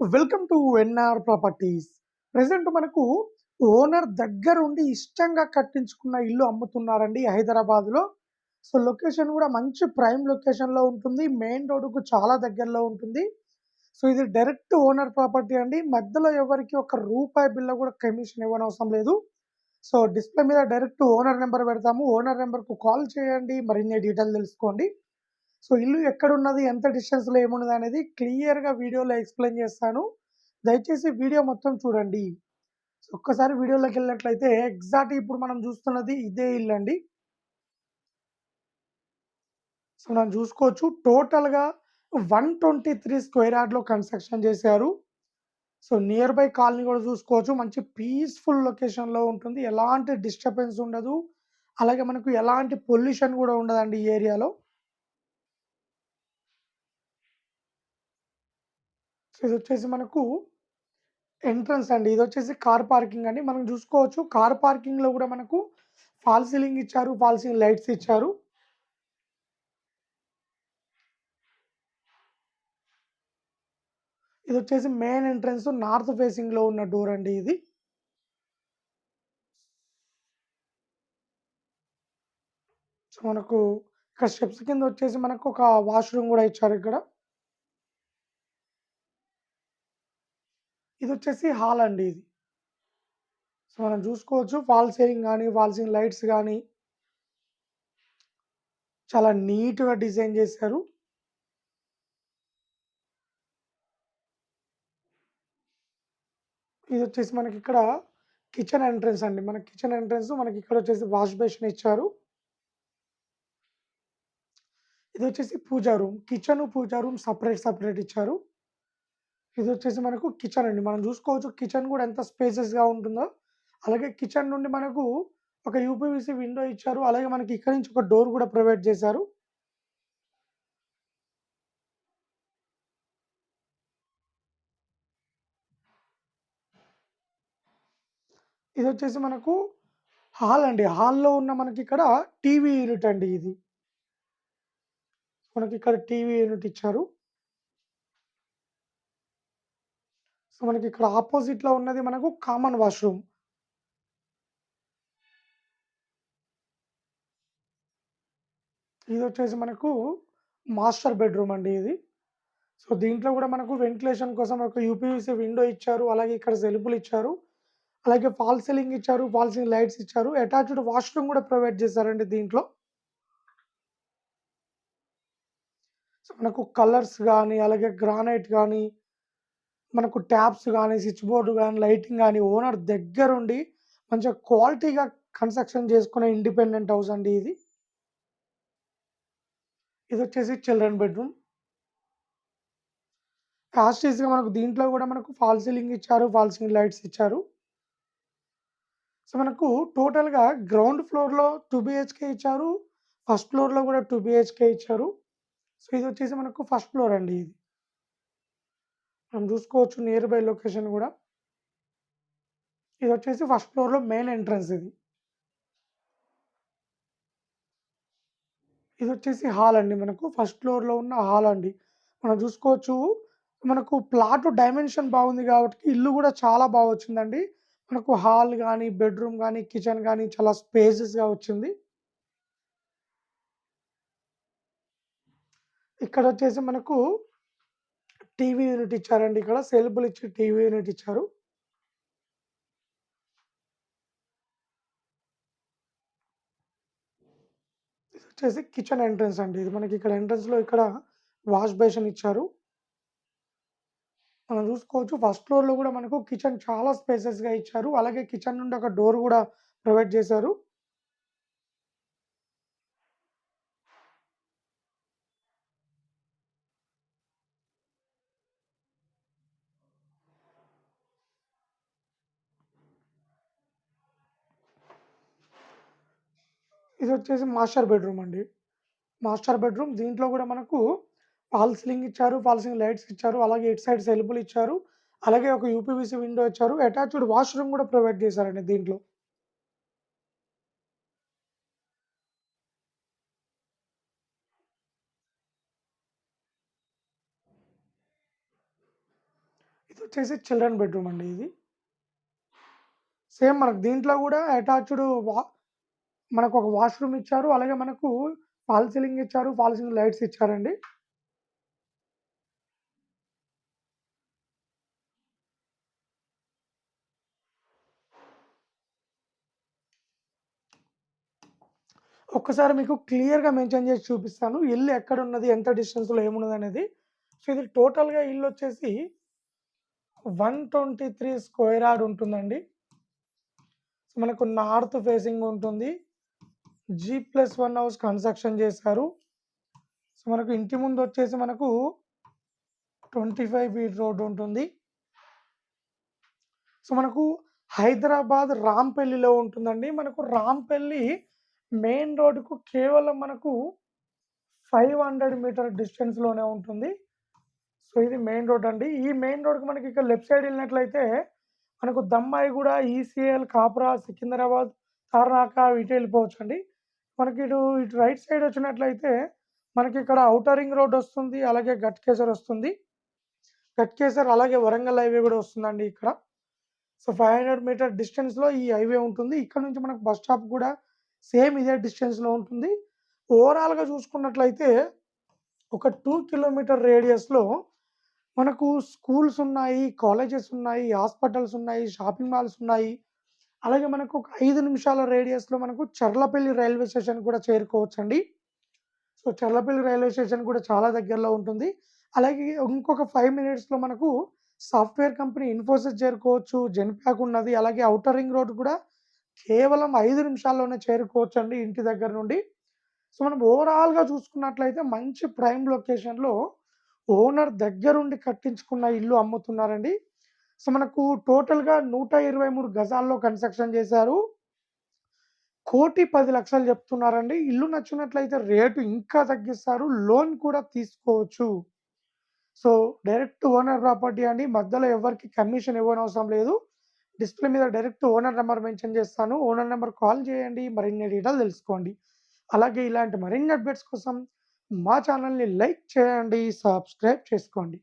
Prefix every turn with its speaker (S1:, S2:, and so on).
S1: Welcome to N R properties. Present మనకు owner దగ్గరుండి ఇష్టంగా కట్టించుకున్న ఇల్లు అమ్ముతున్నారండి హైదరాబాద్లో. సో లొకేషన్ కూడా మంచి ప్రైమ్ లొకేషన్లో ఉంటుంది. మెయిన్ రోడ్డుకు చాలా దగ్గరలో ఉంటుంది. సో ఇది డైరెక్ట్ ఓనర్ ప్రాపర్టీ అండి. మధ్యలో ఎవరికి ఒక రూపాయి బిల్ల కూడా కమిషన్ ఇవ్వనవసరం లేదు. సో డిస్ప్లే మీద డైరెక్ట్ ఓనర్ నెంబర్ పెడతాము. ఓనర్ నెంబర్కు కాల్ చేయండి. మరిన్ని డీటెయిల్ తెలుసుకోండి. సో ఇల్లు ఎక్కడున్నది ఎంత డిస్టెన్స్లో ఏమున్నది అనేది క్లియర్గా వీడియోలో ఎక్స్ప్లెయిన్ చేస్తాను. దయచేసి వీడియో మొత్తం చూడండి. సో ఒక్కసారి వీడియోలోకి వెళ్ళినట్లయితే ఎగ్జాక్ట్ ఇప్పుడు మనం చూస్తున్నది ఇదే ఇల్లు అండి. సో మనం చూసుకోవచ్చు. టోటల్గా వన్ ట్వంటీ త్రీ స్క్వేర్ యార్డ్లో కన్స్ట్రక్షన్ చేశారు. సో నియర్ బై కాలనీ కూడా చూసుకోవచ్చు. మంచి పీస్ఫుల్ లొకేషన్లో ఉంటుంది. ఎలాంటి డిస్టర్బెన్స్ ఉండదు. అలాగే మనకు ఎలాంటి పొల్యూషన్ కూడా ఉండదండి ఈ ఏరియాలో. సో ఇది వచ్చేసి మనకు ఎంట్రన్స్ అండి. ఇది వచ్చేసి కార్ పార్కింగ్ అండి మనం చూసుకోవచ్చు. కార్ పార్కింగ్లో కూడా మనకు ఫాల్ సీలింగ్ ఇచ్చారు ఫాల్ సీలింగ్ లైట్స్ ఇచ్చారు. ఇది వచ్చేసి మెయిన్ ఎంట్రన్స్ నార్త్ ఫేసింగ్లో ఉన్న డోర్ అండి ఇది. సో మనకు ఇక్కడ స్టెప్స్ కింద వచ్చేసి మనకు ఒక వాష్రూమ్ కూడా ఇచ్చారు ఇక్కడ. ఇది వచ్చేసి హాల్ అండి ఇది. సో మనం చూసుకోవచ్చు ఫాల్ సీలింగ్ కానీ ఫాల్ సీలింగ్ లైట్స్ కానీ చాలా నీట్గా డిజైన్ చేశారు. ఇది వచ్చేసి మనకి ఇక్కడ కిచెన్ ఎంట్రన్స్ అండి. మన కిచెన్ ఎంట్రన్స్ మనకి ఇక్కడ వచ్చేసి వాష్ బేసిన్ ఇచ్చారు. ఇది వచ్చేసి pooja room. Kitchen pooja room separate separate ఇచ్చారు. ఇది వచ్చేసి మనకు కిచెన్ అండి. మనం చూసుకోవచ్చు కిచెన్ కూడా ఎంత స్పేసెస్గా ఉంటుందో. అలాగే కిచెన్ నుండి మనకు ఒక యూపీవీసీ విండో ఇచ్చారు. అలాగే మనకి ఇక్కడ నుంచి ఒక డోర్ కూడా ప్రొవైడ్ చేశారు. ఇది వచ్చేసి మనకు హాల్ అండి. హాల్లో ఉన్న మనకి ఇక్కడ టీవీ యూనిట్ అండి ఇది. మనకి ఇక్కడ టీవీ యూనిట్ ఇచ్చారు. సో మనకి ఇక్కడ ఆపోజిట్లో ఉన్నది మనకు కామన్ వాష్రూమ్. ఇది వచ్చేసి మనకు మాస్టర్ బెడ్రూమ్ అండి ఇది. సో దీంట్లో కూడా మనకు వెంటిలేషన్ కోసం ఒక యూపీవీసీ విండో ఇచ్చారు అలాగే ఇక్కడ సెల్ఫులు ఇచ్చారు అలాగే ఫాల్ సీలింగ్ ఇచ్చారు ఫాల్ సీలింగ్ లైట్స్ ఇచ్చారు అటాచ్డ్ వాష్రూమ్ కూడా ప్రొవైడ్ చేశారండి దీంట్లో. సో మనకు కలర్స్ కానీ అలాగే గ్రానైట్ కానీ మనకు ట్యాప్స్ కానీ స్విచ్ బోర్డు కానీ లైటింగ్ కానీ ఓనర్ దగ్గరుండి మంచిగా క్వాలిటీగా కన్స్ట్రక్షన్ చేసుకునే ఇండిపెండెంట్ హౌస్ అండి ఇది. ఇది వచ్చేసి చిల్డ్రన్ బెడ్రూమ్. యాస్టీస్గా మనకు దీంట్లో కూడా మనకు ఫాల్ సీలింగ్ ఇచ్చారు ఫాల్ సీలింగ్ లైట్స్ ఇచ్చారు. సో మనకు టోటల్గా గ్రౌండ్ ఫ్లోర్లో టూ బిహెచ్కే ఇచ్చారు ఫస్ట్ ఫ్లోర్లో కూడా టూ బిహెచ్కే ఇచ్చారు. సో ఇది వచ్చేసి మనకు ఫస్ట్ ఫ్లోర్ అండి ఇది. మనం చూసుకోవచ్చు నియర్ బై లొకేషన్ కూడా. ఇది వచ్చేసి ఫస్ట్ ఫ్లోర్లో మెయిన్ ఎంట్రన్స్ ఇది. ఇది వచ్చేసి హాల్ అండి మనకు. ఫస్ట్ ఫ్లోర్లో ఉన్న హాల్ అండి. మనం చూసుకోవచ్చు మనకు ప్లాట్ డైమెన్షన్ బాగుంది కాబట్టి ఇల్లు కూడా చాలా బాగా వచ్చిందండి. మనకు హాల్ కానీ బెడ్రూమ్ కానీ కిచెన్ కానీ చాలా స్పేసెస్గా వచ్చింది. ఇక్కడ వచ్చేసి మనకు టీవీ యూనిట్ ఇచ్చారండి ఇక్కడ. సెల్ఫ్లు ఇచ్చి టీవీ యూనిట్ ఇచ్చారు. ఇది వచ్చేసి కిచెన్ ఎంట్రన్స్ అండి. ఇది మనకి ఇక్కడ ఎంట్రన్స్లో ఇక్కడ వాష్ బేసిన్ ఇచ్చారు. మనం చూసుకోవచ్చు ఫస్ట్ ఫ్లోర్లో కూడా మనకు కిచెన్ చాలా స్పేసెస్గా ఇచ్చారు. అలాగే కిచెన్ నుండి ఒక డోర్ కూడా ప్రొవైడ్ చేశారు. ఇది వచ్చేసి మాస్టర్ బెడ్రూమ్ అండి మాస్టర్ బెడ్రూమ్ దీంట్లో కూడా మనకు ఫాల్ సీలింగ్ ఇచ్చారు ఫాల్ సీలింగ్ లైట్స్ ఇచ్చారు అలాగే ఇటు సైడ్ సెల్పులు ఇచ్చారు అలాగే ఒక యూపీవీసీ విండో ఇచ్చారు అటాచ్డ్ వాష్రూమ్ కూడా ప్రొవైడ్ చేశారండి దీంట్లో ఇది వచ్చేసి చిల్డ్రన్ బెడ్‌రూమ్ అండి ఇది. సేమ్ మనకు దీంట్లో కూడా అటాచ్డ్ వా మనకు ఒక వాష్‌రూమ్ ఇచ్చారు. అలాగే మనకు ఫాల్ సీలింగ్ ఇచ్చారు. ఫాల్ సీలింగ్ లైట్స్ ఇచ్చారండి. ఒక్కసారి మీకు క్లియర్‌గా మెన్షన్ చేసి చూపిస్తాను. ఇల్లు ఎక్కడున్నది? ఎంత డిస్టెన్స్‌లో ఏమున్నదనేది. సో, ఇది టోటల్‌గా ఇల్లు వచ్చేసి one twenty three square yard ఉంటుందండి. సో, మనకు నార్త్ ఫేసింగ్ ఉంటుంది. G plus one house construction చేశారు. సో, మనకు ఇంటి ముందు వచ్చేసి మనకు 25 ఫీట్ రోడ్ ఉంటుంది. సో, మనకు హైదరాబాద్ రాంపల్లిలో ఉంటుందండి. మనకు రాంపల్లి మెయిన్ రోడ్‌కు కేవలం మనకు 500 మీటర్ డిస్టెన్స్‌లోనే ఉంటుంది. సో, ఇది మెయిన్ రోడ్ అండి. ఈ మెయిన్ రోడ్‌కి మనకి ఇక్కడ లెఫ్ట్ సైడ్ వెళ్ళినట్లయితే మనకు Dammaiguda, E C L, Kapra Secunderabad, Tarnaka ఇటు అండి మనకి ఇటు, ఇటు రైట్ సైడ్ వచ్చినట్లయితే మనకిక్కడ ఔటర్ రింగ్ రోడ్ వస్తుంది. అలాగే గట్కేసర్ వస్తుంది. గట్కేసర్ అలాగే వరంగల్ హైవే కూడా వస్తుందండి ఇక్కడ. సో, 500 మీటర్ డిస్టెన్స్‌లో ఈ హైవే ఉంటుంది. ఇక్కడ నుంచి మనకు బస్ స్టాప్ కూడా సేమ్ ఇదే డిస్టెన్స్‌లో ఉంటుంది. ఓవరాల్‌గా చూసుకున్నట్లయితే ఒక టూ కిలోమీటర్ రేడియస్‌లో మనకు స్కూల్స్ ఉన్నాయి, కాలేజెస్ ఉన్నాయి, హాస్పిటల్స్ ఉన్నాయి, షాపింగ్ మాల్స్ ఉన్నాయి. అలాగే మనకు ఒక ఐదు నిమిషాల రేడియస్‌లో మనకు చర్లపల్లి రైల్వే స్టేషన్ కూడా చేరుకోవచ్చండి. సో, చర్లపల్లి రైల్వే స్టేషన్ కూడా చాలా దగ్గరలో ఉంటుంది. అలాగే ఇంకొక ఫైవ్ మినిట్స్‌లో మనకు సాఫ్ట్‌వేర్ కంపెనీ ఇన్ఫోసిస్ చేరుకోవచ్చు. జెన్‌పాక్ ఉన్నది. అలాగే ఔటర్ రింగ్ రోడ్ కూడా కేవలం ఐదు నిమిషాల్లోనే చేరుకోవచ్చు అండి ఇంటి దగ్గర నుండి. సో, మనం ఓవరాల్‌గా చూసుకున్నట్లయితే మంచి ప్రైమ్ లొకేషన్‌లో ఓనర్ దగ్గరుండి కట్టించుకున్న ఇల్లు అమ్ముతున్నారండి. సో, మనకు టోటల్‌గా 123 గజాల్లో కన్‌స్ట్రక్షన్ చేశారు. కోటి పది లక్షలు చెప్తున్నారండి. ఇల్లు నచ్చినట్లయితే రేటు ఇంకా తగ్గిస్తారు. లోన్ కూడా తీసుకోవచ్చు. సో, డైరెక్ట్ ఓనర్ ప్రాపర్టీ అండి. మధ్యలో ఎవరికి కమిషన్ ఇవ్వనవసరం లేదు. డిస్‌ప్లే మీద డైరెక్ట్ ఓనర్ నెంబర్ మెన్షన్ చేస్తాను. ఓనర్ నెంబర్ కాల్ చేయండి. మరిన్ని డీటెయిల్ తెలుసుకోండి. అలాగే ఇలాంటి మరిన్ని అప్డేట్స్ కోసం మా ఛానల్ని లైక్ చేయండి. సబ్స్క్రైబ్ చేసుకోండి.